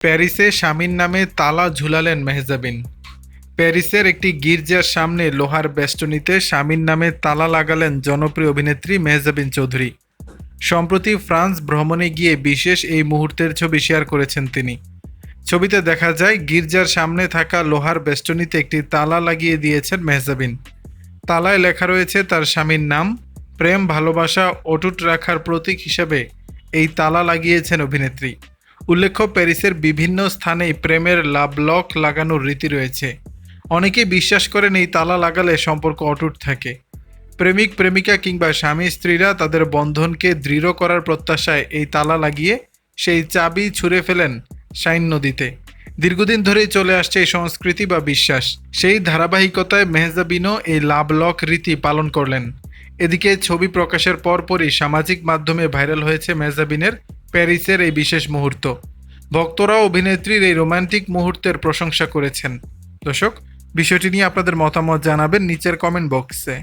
প্যারিসে স্বামীর নামে তালা ঝুলালেন মেহজাবিন। প্যারিসের একটি গির্জার সামনে লোহার বেষ্টনীতে স্বামীর নামে তালা লাগালেন জনপ্রিয় অভিনেত্রী মেহজাবিন চৌধুরী। সম্প্রতি ফ্রান্স ভ্রমণে গিয়ে বিশেষ এই মুহূর্তের ছবি শেয়ার করেছেন তিনি। ছবিতে দেখা যায়, গির্জার সামনে থাকা লোহার বেষ্টনীতে একটি তালা লাগিয়ে দিয়েছেন মেহজাবিন। তালায় লেখা রয়েছে, তার স্বামীর নাম, প্রেম, ভালোবাসা, অটুট রাখার প্রতীক হিসেবে এই তালা লাগিয়েছেন অভিনেত্রী। উল্লেখ্য, প্যারিসের বিভিন্ন স্থানেই প্রেমের লাভ লক লাগানোর রীতি রয়েছে। অনেকেই বিশ্বাস করেন এই তালা লাগালে সম্পর্ক অটুট থাকে। প্রেমিক, প্রেমিকা কিংবা স্বামী, স্ত্রীরা তাদের বন্ধনকে দৃঢ় করার প্রত্যাশায় এই তালা লাগিয়ে সেই চাবি ছুঁড়ে ফেলেন শাইন নদীতে। দীর্ঘদিন ধরেই চলে আসছে এই সংস্কৃতি বা বিশ্বাস। সেই ধারাবাহিকতায় মেহজাবিনও এই লাভ লক রীতি পালন করলেন। এদিকে ছবি প্রকাশের পরপরই সামাজিক মাধ্যমে ভাইরাল হয়েছে মেহজাবিনের প্যারিসের এই বিশেষ মুহূর্ত। ভক্তরা অভিনেত্রীর এই রোমান্টিক মুহূর্তের প্রশংসা করেছেন। দর্শক, বিষয়টি নিয়ে আপনাদের মতামত জানাবেন নিচের কমেন্ট বক্সে